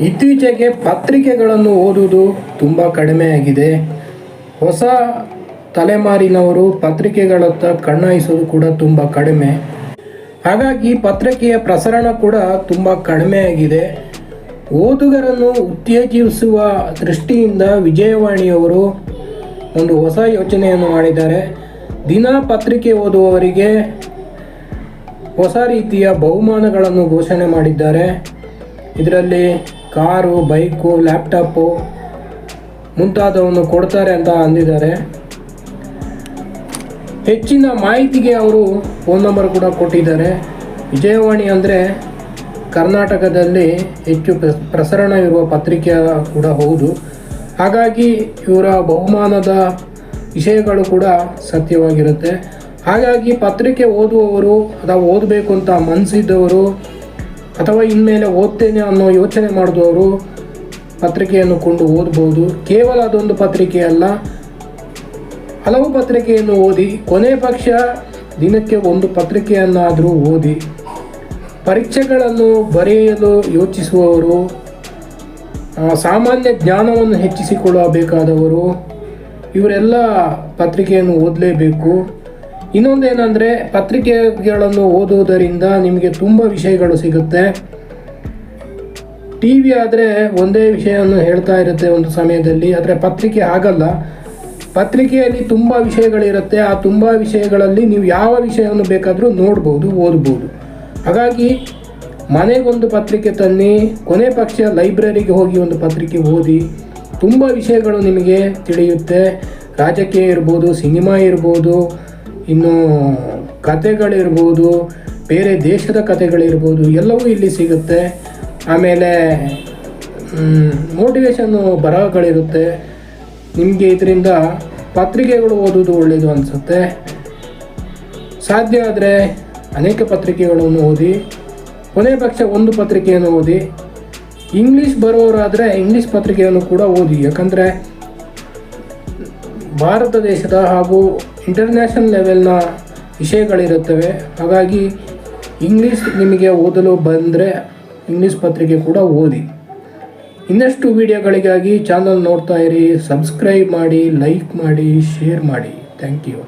ಇತ್ತೀಚೆಗೆ ಪತ್ರಿಕೆಗಳನ್ನು ಓದುವುದು ತುಂಬ ಕಡಿಮೆಯಾಗಿದೆ. ಹೊಸ ತಲೆಮಾರಿನವರು ಪತ್ರಿಕೆಗಳತ್ತ ಕಣ್ಣಾಯಿಸೋದು ಕೂಡ ತುಂಬ ಕಡಿಮೆ. ಹಾಗಾಗಿ ಪತ್ರಿಕೆಯ ಪ್ರಸರಣ ಕೂಡ ತುಂಬ ಕಡಿಮೆಯಾಗಿದೆ. ಓದುಗರನ್ನು ಉತ್ತೇಜಿಸುವ ದೃಷ್ಟಿಯಿಂದ ವಿಜಯವಾಣಿಯವರು ಒಂದು ಹೊಸ ಯೋಚನೆಯನ್ನು ಮಾಡಿದ್ದಾರೆ. ದಿನ ಪತ್ರಿಕೆ ಓದುವವರಿಗೆ ಹೊಸ ರೀತಿಯ ಬಹುಮಾನಗಳನ್ನು ಘೋಷಣೆ ಮಾಡಿದ್ದಾರೆ. ಇದರಲ್ಲಿ ಕಾರು, ಬೈಕು, ಲ್ಯಾಪ್ಟಾಪು ಮುಂತಾದವನ್ನು ಕೊಡ್ತಾರೆ ಅಂತ ಅಂದಿದ್ದಾರೆ. ಹೆಚ್ಚಿನ ಮಾಹಿತಿಗೆ ಅವರು ಫೋನ್ ನಂಬರ್ ಕೂಡ ಕೊಟ್ಟಿದ್ದಾರೆ. ವಿಜಯವಾಣಿ ಅಂದರೆ ಕರ್ನಾಟಕದಲ್ಲಿ ಹೆಚ್ಚು ಪ್ರ- ಪ್ರಸರಣ ಇರುವ ಪತ್ರಿಕೆ ಕೂಡ ಹೌದು. ಹಾಗಾಗಿ ಇವರ ಬಹುಮಾನದ ವಿಷಯಗಳು ಕೂಡ ಸತ್ಯವಾಗಿರುತ್ತೆ. ಹಾಗಾಗಿ ಪತ್ರಿಕೆ ಓದುವವರು ಅಥವಾ ಓದಬೇಕು ಅಂತ ಮನಸ್ಸಿದ್ದವರು ಅಥವಾ ಇನ್ಮೇಲೆ ಓದ್ತೇನೆ ಅನ್ನೋ ಯೋಚನೆ ಮಾಡಿದವರು ಪತ್ರಿಕೆಯನ್ನು ಕೊಂಡು ಓದ್ಬೋದು. ಕೇವಲ ಅದೊಂದು ಪತ್ರಿಕೆ ಅಲ್ಲ. ಹಲವು ಪತ್ರಿಕೆಯನ್ನು ಓದಿ, ಕೊನೆ ಪಕ್ಷ ದಿನಕ್ಕೆ ಒಂದು ಪತ್ರಿಕೆಯನ್ನಾದರೂ ಓದಿ, ಪರೀಕ್ಷೆಗಳನ್ನು ಬರೆಯಲು ಯೋಚಿಸುವವರು ಸಾಮಾನ್ಯ ಜ್ಞಾನವನ್ನು ಹೆಚ್ಚಿಸಿಕೊಳ್ಳಬೇಕಾದವರು, ಇವರೆಲ್ಲ ಪತ್ರಿಕೆಯನ್ನು ಓದಲೇಬೇಕು. ಇನ್ನೊಂದೇನೆಂದರೆ ಪತ್ರಿಕೆಗಳನ್ನು ಓದುವುದರಿಂದ ನಿಮಗೆ ತುಂಬ ವಿಷಯಗಳು ಸಿಗುತ್ತೆ. ಟಿ ವಿ ಆದರೆ ಒಂದೇ ವಿಷಯವನ್ನು ಹೇಳ್ತಾ ಇರುತ್ತೆ ಒಂದು ಸಮಯದಲ್ಲಿ, ಆದರೆ ಪತ್ರಿಕೆ ಆಗಲ್ಲ. ಪತ್ರಿಕೆಯಲ್ಲಿ ತುಂಬ ವಿಷಯಗಳಿರುತ್ತೆ, ಆ ತುಂಬ ವಿಷಯಗಳಲ್ಲಿ ನೀವು ಯಾವ ವಿಷಯವನ್ನು ಬೇಕಾದರೂ ನೋಡ್ಬೋದು, ಓದ್ಬೋದು. ಹಾಗಾಗಿ ಮನೆಗೊಂದು ಪತ್ರಿಕೆ ತನ್ನಿ, ಕೊನೆ ಪಕ್ಷ ಲೈಬ್ರರಿಗೆ ಹೋಗಿ ಒಂದು ಪತ್ರಿಕೆ ಓದಿ, ತುಂಬ ವಿಷಯಗಳು ನಿಮಗೆ ತಿಳಿಯುತ್ತೆ. ರಾಜಕೀಯ ಇರ್ಬೋದು, ಸಿನಿಮಾ ಇರ್ಬೋದು ಇನ್ನು ಕತೆಗಳಿರ್ಬೋದು, ಬೇರೆ ದೇಶದ ಕತೆಗಳಿರ್ಬೋದು, ಎಲ್ಲವೂ ಇಲ್ಲಿ ಸಿಗುತ್ತೆ. ಆಮೇಲೆ ಮೋಟಿವೇಶನ್ನು ಬರಹಗಳಿರುತ್ತೆ. ನಿಮಗೆ ಇದರಿಂದ ಪತ್ರಿಕೆಗಳು ಓದೋದು ಒಳ್ಳೆಯದು ಅನಿಸುತ್ತೆ. ಸಾಧ್ಯ ಆದರೆ ಅನೇಕ ಪತ್ರಿಕೆಗಳನ್ನು ಓದಿ, ಕೊನೆ ಪಕ್ಷ ಒಂದು ಪತ್ರಿಕೆಯನ್ನು ಓದಿ ಇಂಗ್ಲೀಷ್ ಬರೋರಾದರೆ ಇಂಗ್ಲೀಷ್ ಪತ್ರಿಕೆಯನ್ನು ಕೂಡ ಓದಿ. ಯಾಕಂದರೆ, ಭಾರತ ದೇಶದ ಹಾಗೂ ಇಂಟರ್ನ್ಯಾಷನಲ್ ಲೆವೆಲ್ನ ವಿಷಯಗಳಿರುತ್ತವೆ. ಹಾಗಾಗಿ ಇಂಗ್ಲೀಷ್ ನಿಮಗೆ ಓದಲು ಬಂದರೆ ಇಂಗ್ಲೀಷ್ ಪತ್ರಿಕೆ ಕೂಡ ಓದಿ. ಇನ್ನಷ್ಟು ವಿಡಿಯೋಗಳಿಗಾಗಿ ಚಾನಲ್ ನೋಡ್ತಾ ಇರಿ ಸಬ್ಸ್ಕ್ರೈಬ್ ಮಾಡಿ ಲೈಕ್ ಮಾಡಿ ಶೇರ್ ಮಾಡಿ. Thank you